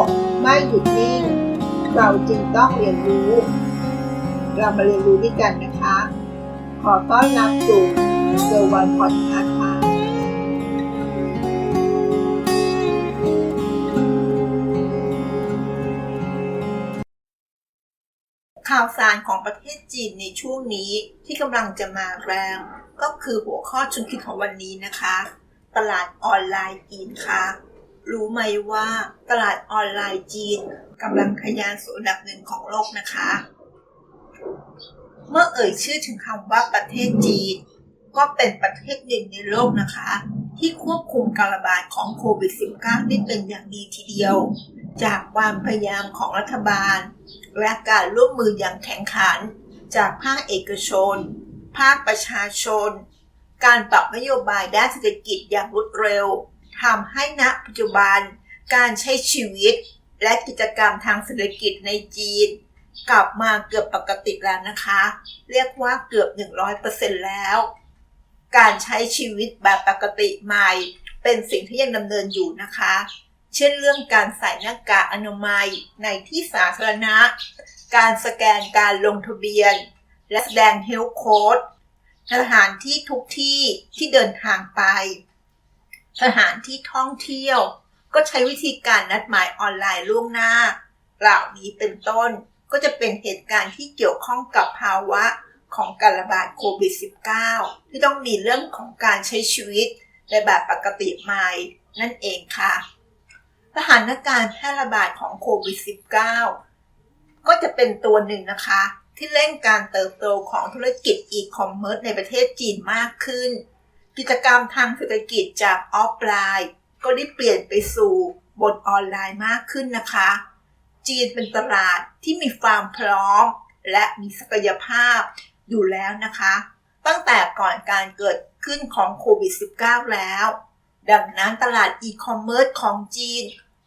กไม่หยุดนิ่ง เราจึงต้องเรียนรู้ เรามาเรียนรู้ด้วยกันนะคะ ขอต้อนรับสู่เซอร์วันพอดคาส์ค่ะข่าวสารของประเทศจีนในช่วงนี้ที่กำลังจะมาแรง ก็คือหัวข้อชุนคิดของวันนี้นะคะ ตลาดออนไลน์จีนค่ะ รู้ไหมว่าตลาดออนไลน์จีนกำลังทะยานสู่อันดับหนึ่งของโลกนะคะ เมื่อเอ่ยชื่อถึงคำว่าประเทศจีน ก็เป็นประเทศหนึ่งในโลกนะคะ ที่ควบคุมการระบาดของโควิด -19 ได้เป็นอย่างดีทีเดียว จากความพยายามของรัฐบาล และการร่วมมืออย่างแข็งขัน จากภาคเอกชน ภาคประชาชน การปรับนโยบายด้านเศรษฐกิจอย่างรวดเร็ว ทำให้ณปัจจุบันการใช้ชีวิต และกิจกรรมทางเศรษฐกิจในจีน กลับมาเกือบปกติแล้วนะคะ เรียกว่าเกือบ 100%แล้ว การใช้ชีวิตแบบปกติใหม่ เป็นสิ่งที่ยังดำเนินอยู่นะคะ เช่นเรื่องการใส่หน้ากากอนามัยในที่สาธารณะ การสแกนการลงทะเบียน และแสดงเฮลโค้ดสถานที่ทุกที่ที่เดินทางไป สถานที่ท่องเที่ยว ก็ใช้วิธีการนัดหมายออนไลน์ล่วงหน้าเหล่านี้เป็นต้นก็จะเป็นเหตุการณ์ที่เกี่ยวข้องกับภาวะของการระบาดโควิด -19 ที่ต้องมีเรื่องของการใช้ชีวิตในแบบปกติใหม่นั่นเองค่ะ สถานการณ์แพร่ระบาดของโควิด -19 ก็จะเป็นตัวหนึ่งนะคะ ที่เร่งการเติบโตของธุรกิจอีคอมเมิร์ซในประเทศจีนมากขึ้น กิจกรรมทางเศรษฐกิจจากออฟไลน์ ก็ได้เปลี่ยนไปสู่บนออนไลน์มากขึ้นนะคะ จีนเป็นตลาดที่มีความพร้อม และมีศักยภาพอยู่แล้วนะคะ ตั้งแต่ก่อนการเกิดขึ้นของโควิด -19 แล้ว ดังนั้นตลาดอีคอมเมิร์ซของจีน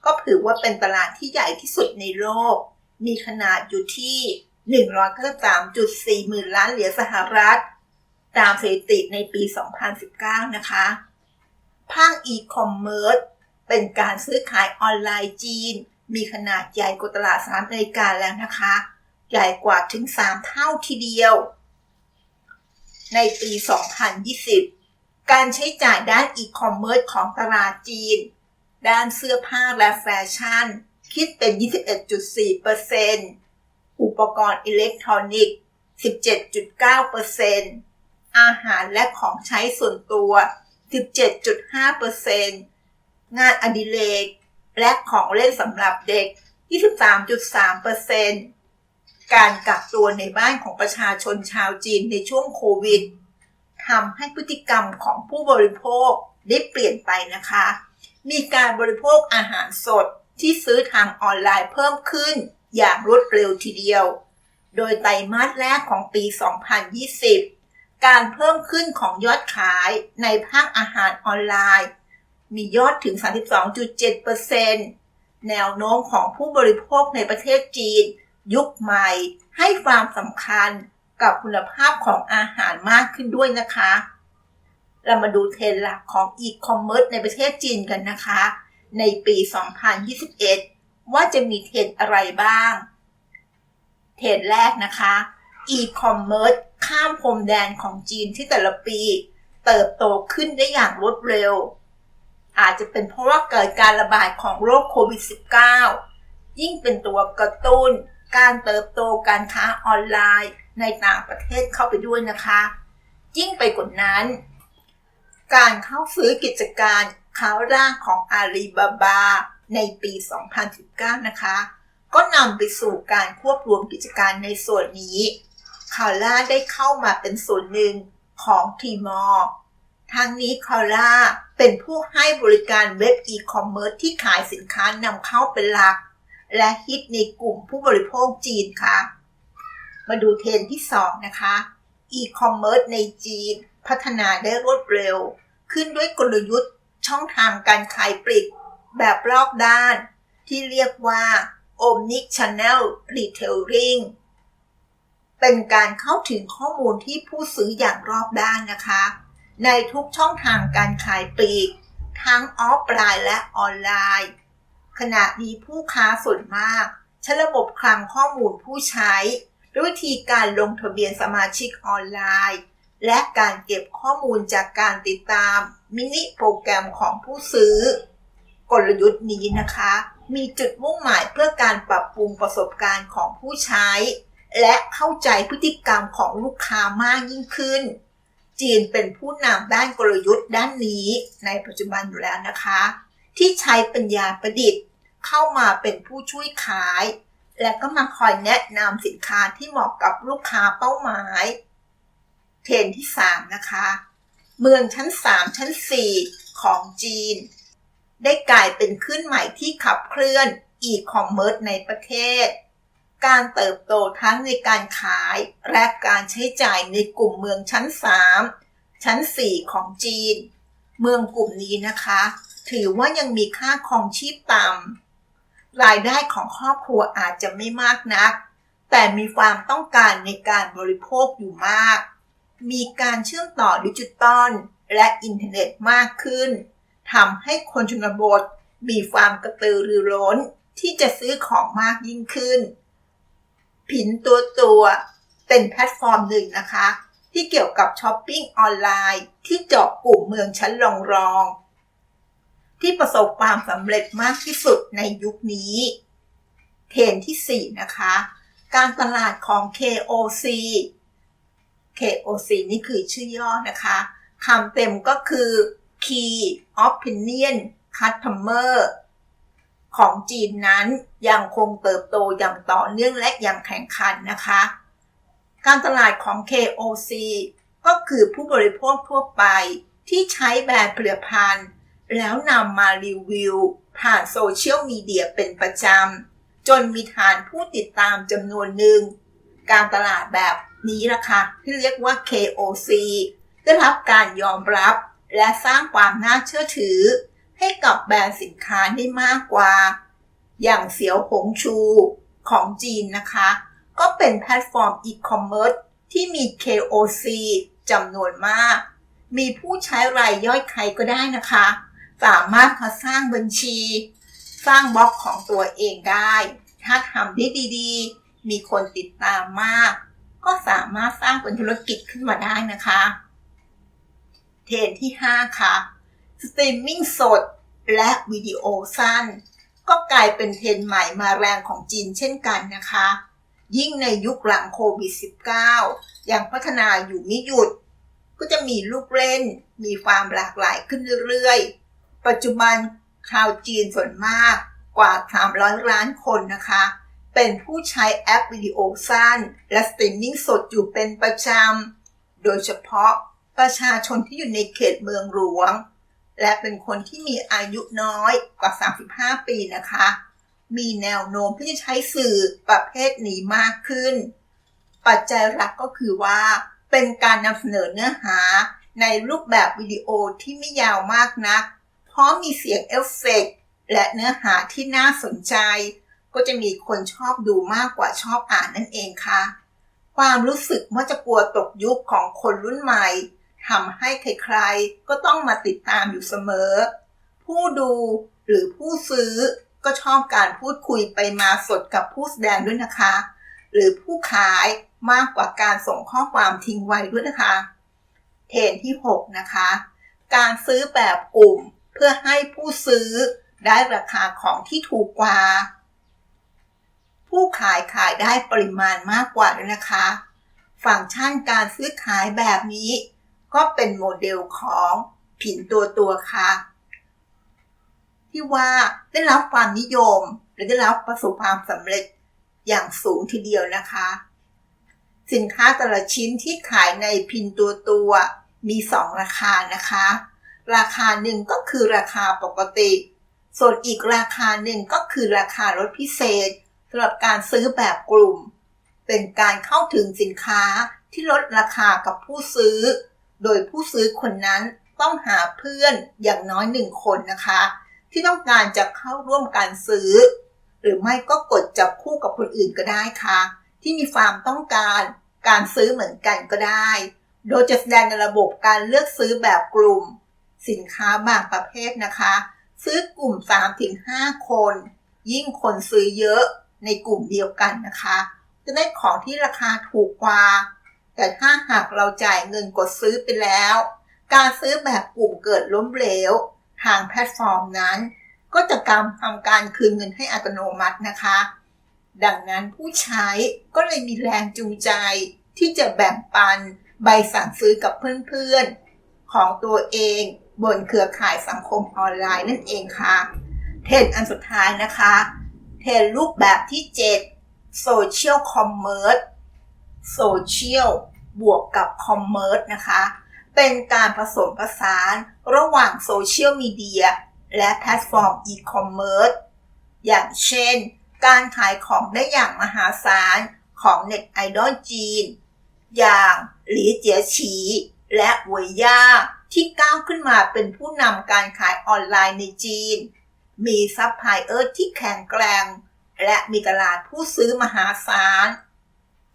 ก็ถือว่าเป็นตลาดที่ใหญ่ที่สุดในโลก มีขนาดอยู่ที่ 193.4หมื่นล้านเหรียญสหรัฐ ตามสถิติในปี 2019 นะคะ ภาคอีคอมเมิร์ซเป็นการซื้อขายออนไลน์จีน มีขนาดใหญ่กว่าตลาดสหรัฐอเมริกาแล้วนะคะ ใหญ่กว่าถึง 3 เท่าทีเดียว ในปี 2020 การใช้จ่ายด้านอีคอมเมิร์ซของตลาดจีน ด้านเสื้อผ้าและแฟชั่น คิดเป็น 21.4%อุปกรณ์อิเล็กทรอนิกส์ 17.9% อาหารและของใช้ส่วนตัว 17.5%งานอดิเรกและของเล่นสำหรับเด็ก 23.3%การกักตัวในบ้านของประชาชนชาวจีนในช่วงโควิดทำให้พฤติกรรมของผู้บริโภคได้เปลี่ยนไปนะคะ มีการบริโภคอาหารสดที่ซื้อทางออนไลน์เพิ่มขึ้นอย่างรวดเร็วทีเดียว โดยไตรมาสแรกของปี 2020 การเพิ่มขึ้นของยอดขายในภาคอาหารออนไลน์ มียอดถึง 32.7%แนวโน้มของผู้บริโภคในประเทศจีน ยุคใหม่ให้ความสำคัญกับคุณภาพของอาหารมากขึ้นด้วยนะคะ เรามาดูเทรนด์หลักของอีคอมเมิร์ซในประเทศจีนกันนะคะ ในปี 2021 ว่าจะมีเทรนด์อะไรบ้าง เทรนด์แรกนะคะ อีคอมเมิร์ซข้ามพรมแดนของจีนที่แต่ละปี เติบโตขึ้นได้อย่างรวดเร็ว อาจจะเป็นเพราะว่าเกิดการระบาดของโรคโควิด -19 ยิ่งเป็นตัวกระตุ้น การเติบโตการค้าออนไลน์ในต่างประเทศเข้าไปด้วยนะคะ ยิ่งไปกว่านั้น การเข้าซื้อกิจการค้าร่างของอาลีบาบาในปี 2019 นะคะ ก็นำไปสู่การควบรวมกิจการในส่วนนี้ คาร่าได้เข้ามาเป็นส่วนหนึ่งของทีมอร์ทางนี้คาร่าเป็นผู้ให้บริการเว็บอีคอมเมิร์ซที่ขายสินค้านำเข้าเป็นหลัก และฮิตในกลุ่มผู้บริโภคจีนค่ะ มาดูเทรนที่ 2 นะคะอีคอมเมิร์ซในจีน พัฒนาได้รวดเร็ว ขึ้นด้วยกลยุทธ์ช่องทางการขายปลีกแบบรอบด้าน ที่เรียกว่า Omni Channel Retailing เป็นการเข้าถึงข้อมูลที่ผู้ซื้ออย่างรอบด้านนะคะ ในทุกช่องทางการขายปลีก ทั้งออฟไลน์และออนไลน์ ขณะนี้ผู้ค้าส่วนมากใช้ระบบคลังข้อมูลผู้ใช้ด้วยวิธีการลงทะเบียนสมาชิกออนไลน์ และการเก็บข้อมูลจากการติดตามมินิโปรแกรมของผู้ซื้อ กลยุทธ์นี้นะคะ มีจุดมุ่งหมายเพื่อการปรับปรุงประสบการณ์ของผู้ใช้ และเข้าใจพฤติกรรมของลูกค้ามากยิ่งขึ้น จีนเป็นผู้นำด้านกลยุทธ์ด้านนี้ในปัจจุบันอยู่แล้วนะคะ ที่ใช้ปัญญาประดิษฐ์ เข้ามาเป็นผู้ช่วยขาย และก็มาคอยแนะนำสินค้าที่เหมาะกับลูกค้าเป้าหมาย เทรนที่ 3 นะคะ เมืองชั้น 3 ชั้น 4 ของจีน ได้กลายเป็นขึ้นใหม่ที่ขับเคลื่อนอีคอมเมิร์ซในประเทศ การเติบโตทั้งในการขายและการใช้จ่ายในกลุ่มเมืองชั้น 3 ชั้น 4 ของจีน เมืองกลุ่มนี้นะคะ ถือว่ายังมีค่าครองชีพต่ำรายได้ของครอบครัวอาจจะไม่มากนัก แต่มีความต้องการในการบริโภคอยู่มาก มีการเชื่อมต่อดิจิตอลและอินเทอร์เน็ตมากขึ้นทำให้คนชนบทมีความกระตือรือร้นที่จะซื้อของมากยิ่งขึ้น ผินตัวตัวเป็นแพลตฟอร์มหนึ่งนะคะ ที่เกี่ยวกับช้อปปิ้งออนไลน์ ที่เจาะกลุ่มเมืองชั้นรองรอง ที่ประสบความสำเร็จมากที่สุดในยุคนี้ เทรนที่ 4 นะคะ การตลาดของ KOC KOC นี่คือชื่อย่อนะคะคำเต็มก็คือ Key Opinion Customer ของจีนนั้นยังคงเติบโตอย่างต่อเนื่องและอย่างแข่งขันนะคะ การตลาดของ KOC ก็คือผู้บริโภคทั่วไปที่ใช้แบรนด์ผลิตภัณฑ์ แล้วนำมารีวิว ผ่านโซเชียลมีเดียเป็นประจำ จนมีฐานผู้ติดตามจำนวนหนึ่ง การตลาดแบบนี้ละค่ะที่เรียกว่า KOC ได้รับการยอมรับและสร้างความน่าเชื่อถือ ให้กับแบรนด์สินค้าได้มากกว่า อย่างเสียวหงชูของจีนนะคะ ก็เป็นแพลตฟอร์มอีคอมเมิร์ซที่มี KOC จำนวนมาก มีผู้ใช้รายย่อยใครก็ได้นะคะ สามารถมาสร้างบัญชี สร้างบล็อกของตัวเองได้ ถ้าทำได้ดีๆ มีคนติดตามมาก ก็สามารถสร้างเป็นธุรกิจขึ้นมาได้นะคะ เทรนที่ 5 ค่ะ สตรีมมิ่งสด และวิดีโอสั้น ก็กลายเป็นเทรนใหม่มาแรงของจีนเช่นกันนะคะ ยิ่งในยุคหลังโควิด -19 ยังพัฒนาอยู่ไม่หยุด ก็จะมีลูกเล่น มีความหลากหลายขึ้นเรื่อยๆ ปัจจุบันชาวจีนส่วนมากกว่า 300 ล้านคนนะคะ เป็นผู้ใช้แอปวิดีโอสั้น และสตรีมมิ่งสดอยู่เป็นประจำ โดยเฉพาะประชาชนที่อยู่ในเขตเมืองหลวง และเป็นคนที่มีอายุน้อยกว่า 35 ปีนะคะ มีแนวโน้มที่จะใช้สื่อประเภทนี้มากขึ้น ปัจจัยหลักก็คือว่า เป็นการนำเสนอเนื้อหาในรูปแบบวิดีโอที่ไม่ยาวมากนัก เพราะมีเสียงเอฟเฟกต์และเนื้อหาที่น่าสนใจ ก็จะมีคนชอบดูมากกว่าชอบอ่านนั่นเองค่ะ ความรู้สึกว่าจะกลัวตกยุคของคนรุ่นใหม่ ทำให้ใครๆ ก็ต้องมาติดตามอยู่เสมอ ผู้ดูหรือผู้ซื้อก็ชอบการพูดคุยไปมาสดกับผู้แสดงด้วยนะคะ หรือผู้ขายมากกว่าการส่งข้อความทิ้งไว้ด้วยนะคะ เทรนที่ 6 นะคะ การซื้อแบบกลุ่มเพื่อให้ผู้ซื้อได้ราคาของที่ถูกกว่า ผู้ขายขายได้ปริมาณมากกว่าด้วยนะคะ ฟังก์ชันการซื้อขายแบบนี้ ก็เป็นโมเดลของผินตัวตัวค่ะ ที่ว่าได้รับความนิยม และได้รับประสบความสำเร็จอย่างสูงทีเดียวนะคะ สินค้าแต่ละชิ้นที่ขายในพินตัวตัวมี 2 ราคานะคะ ราคาหนึ่งก็คือราคาปกติ ส่วนอีกราคาหนึ่งก็คือราคาลดพิเศษสำหรับการซื้อแบบกลุ่ม เป็นการเข้าถึงสินค้าที่ลดราคากับผู้ซื้อ โดยผู้ซื้อคนนั้นต้องหาเพื่อนอย่างน้อยหนึ่งคนนะคะ ที่ต้องการจะเข้าร่วมการซื้อ หรือไม่ก็กดจับคู่กับคนอื่นก็ได้ค่ะ ที่มีความต้องการการซื้อเหมือนกันก็ได้ โดยจะแสดงในระบบการเลือกซื้อแบบกลุ่ม สินค้าบางประเภทนะคะ ซื้อกลุ่ม 3-5 คน ยิ่งคนซื้อเยอะในกลุ่มเดียวกันนะคะ จะได้ของที่ราคาถูกกว่า แต่ถ้าหากเราจ่ายเงินกดซื้อไปแล้ว การซื้อแบบกลุ่มเกิดล้มเหลว ทางแพลตฟอร์มนั้น ก็จะกำทำการคืนเงินให้อัตโนมัตินะคะ ดังนั้นผู้ใช้ก็เลยมีแรงจูงใจ ที่จะแบ่งปันใบสั่งซื้อกับเพื่อนๆ ของตัวเองบนเครือข่ายสังคมออนไลน์นั่นเองค่ะ เทรนด์อันสุดท้ายนะคะ เทรนด์รูปแบบที่ 7 Social Commerce Social บวกกับ Commerce นะคะ เป็นการผสมผสานระหว่างโซเชียลมีเดียและแพลตฟอร์มอีคอมเมิร์ซอย่างเช่น การขายของได้อย่างมหาศาลของเน็ตไอดอลจีน อย่างหลีเจียฉีและหวยย่าที่ก้าวขึ้นมาเป็นผู้นำการขายออนไลน์ในจีน มีซัพพลายเออร์ที่แข็งแกร่ง และมีตลาดผู้ซื้อมหาศาล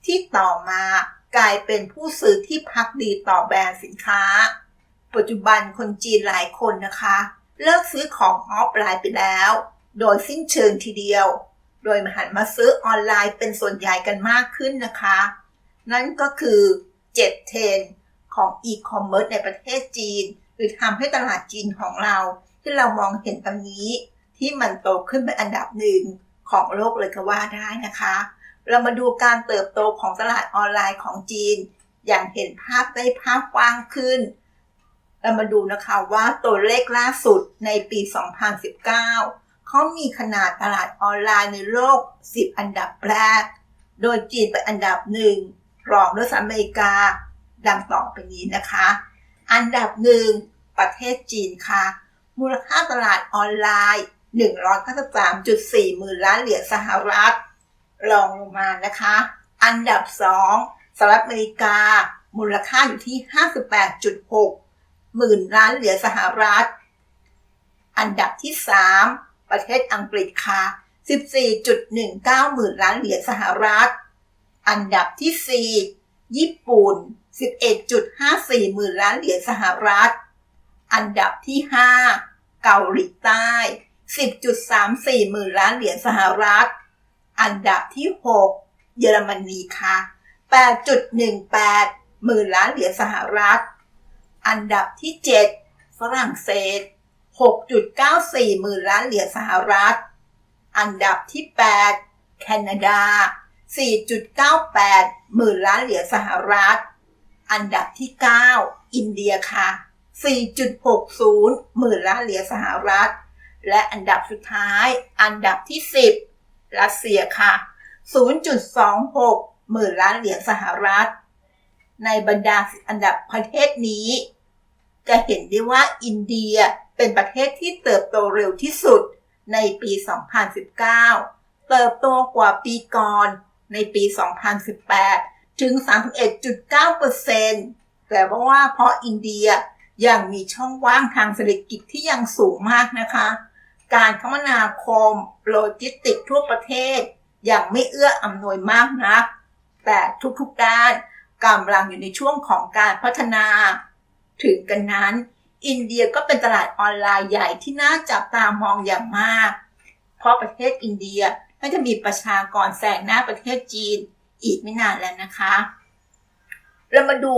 ที่ต่อมากลายเป็นผู้ซื้อที่พักดีต่อแบรนด์สินค้า ปัจจุบันคนจีนหลายคนนะคะ เลิกซื้อของออฟไลน์ไปแล้ว โดยสิ้นเชิงทีเดียว โดยมหันมาซื้อออนไลน์เป็นส่วนใหญ่กันมากขึ้นนะคะ นั่นก็คือ7เทรนด์ของอีคอมเมิร์ซในประเทศจีน หรือทำให้ตลาดจีนของเรา ที่เรามองเห็นตอนนี้ ที่มันโตขึ้นเป็นอันดับหนึ่งของโลกเลยก็ว่าได้นะคะ เรามาดูการเติบโตของตลาดออนไลน์ของจีน อย่างเห็นภาพได้ภาพกว้างขึ้น เรามาดูนะคะว่าตัวเลขล่าสุดในปี 2019 เขามีขนาดตลาดออนไลน์ในโลก 10 อันดับแรก โดยจีนเป็นอันดับหนึ่งรองด้วยสหรัฐอเมริกา ดังต่อไปนี้นะคะ อันดับหนึ่งประเทศจีนค่ะ มูลค่าตลาดออนไลน์ 193.4หมื่นล้านเหรียญสหรัฐ รองลงมานะคะ อันดับ 2สหรัฐอเมริกา มูลค่าอยู่ที่ 58.6 หมื่นล้านเหรียญสหรัฐ อันดับที่ 3 ประเทศอังกฤษค่ะ 14.19 หมื่นล้านเหรียญสหรัฐ อันดับที่ 4 ญี่ปุ่น 11.54 หมื่นล้านเหรียญสหรัฐ อันดับที่ 5 เกาหลีใต้ 10.34 หมื่นล้านเหรียญสหรัฐ อันดับที่ 6 เยอรมนีค่ะ 8.18 หมื่นล้านเหรียญสหรัฐ อันดับที่ 7 ฝรั่งเศส 6.94 หมื่นล้านเหรียญสหรัฐ อันดับที่ 8 แคนาดา 4.98 หมื่นล้านเหรียญสหรัฐ อันดับที่ 9 อินเดียค่ะ 4.60 หมื่นล้านเหรียญสหรัฐ และอันดับสุดท้าย อันดับที่ 10 รัสเซียค่ะ 0.26 หมื่นล้านเหรียญสหรัฐ ในบรรดาอันดับประเทศนี้ จะเห็นได้ว่าอินเดียเป็นประเทศที่เติบโตเร็วที่สุดในปี 2019 เติบโตกว่าปีก่อนในปี 2018 ถึง 31.9%แต่ว่าเพราะอินเดียยังมีช่องว่างทางเศรษฐกิจที่ยังสูงมากนะคะ การคมนาคมโลจิสติกทั่วประเทศยังไม่เอื้ออำนวยมากนัก แต่ทุกๆด้านกำลังอยู่ในช่วงของการพัฒนา ถึงกันนั้น อินเดียก็เป็นตลาดออนไลน์ใหญ่ที่น่าจับตามองอย่างมาก เพราะประเทศอินเดียก็จะมีประชากรแซงหน้าประเทศจีนอีกไม่นานแล้วนะคะ เรามาดู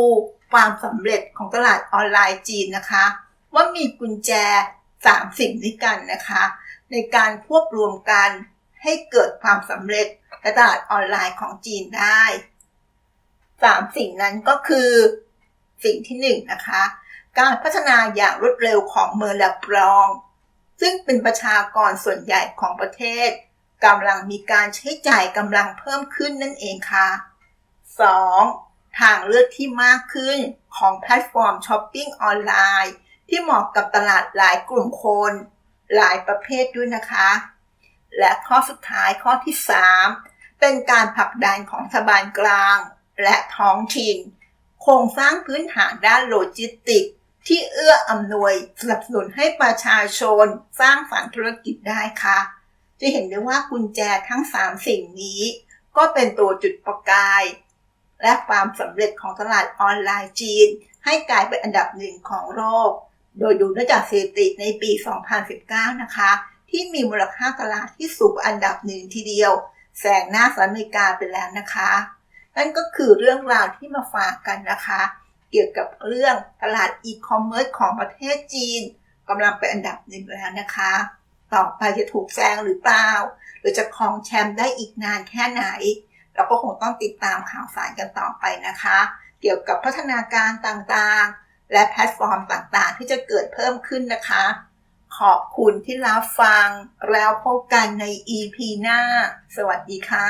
ความสำเร็จของตลาดออนไลน์จีนนะคะ ว่ามีกุญแจ 3 สิ่งด้วยกันนะคะ ในการควบรวมกันให้เกิดความสำเร็จในตลาดออนไลน์ของจีนได้ 3 สิ่งนั้นก็คือสิ่งที่1นนะคะ การพัฒนาอย่างรวดเร็วของเมอร์ลาบรอง ซึ่งเป็นประชากรส่วนใหญ่ของประเทศกำลังมีการใช้จ่ายกำลังเพิ่มขึ้นนั่นเองค่ะ 2. ทางเลือกที่มากขึ้นของแพลตฟอร์มช้อปปิ้งออนไลน์ ที่เหมาะกับตลาดหลายกลุ่มคน หลายประเภทด้วยนะคะ และข้อสุดท้ายข้อที่ 3 เป็นการผลักดันของรัฐบาลกลาง และท้องถิ่น โครงสร้างพื้นฐานด้านโลจิสติก ที่เอื้ออำนวยสนับสนุนให้ประชาชนสร้างฝันธุรกิจได้ค่ะ จะเห็นได้ว่ากุญแจทั้ง 3 สิ่งนี้ ก็เป็นตัวจุดประกาย และความสำเร็จของตลาดออนไลน์จีนให้กลายเป็นอันดับหนึ่งของโลก โดยดูได้จากสถิติในปี 2019 นะคะ ที่มีมูลค่าตลาดที่สูงอันดับหนึ่งทีเดียวแซงหน้าสหรัฐอเมริกาไปแล้วนะคะ นั่นก็คือเรื่องราวที่มาฝากกันนะคะ เกี่ยวกับเรื่องตลาดอีคอมเมิร์ซของประเทศจีนกำลังเป็นอันดับหนึ่งแล้วนะคะ ต่อไปจะถูกแซงหรือเปล่า หรือจะครองแชมป์ได้อีกนานแค่ไหน เราก็คงต้องติดตามข่าวสารกันต่อไปนะคะ เกี่ยวกับพัฒนาการต่างๆ และแพลตฟอร์มต่างๆ ที่จะเกิดเพิ่มขึ้นนะคะ ขอบคุณที่รับฟัง แล้วพบกันใน EP หน้า สวัสดีค่ะ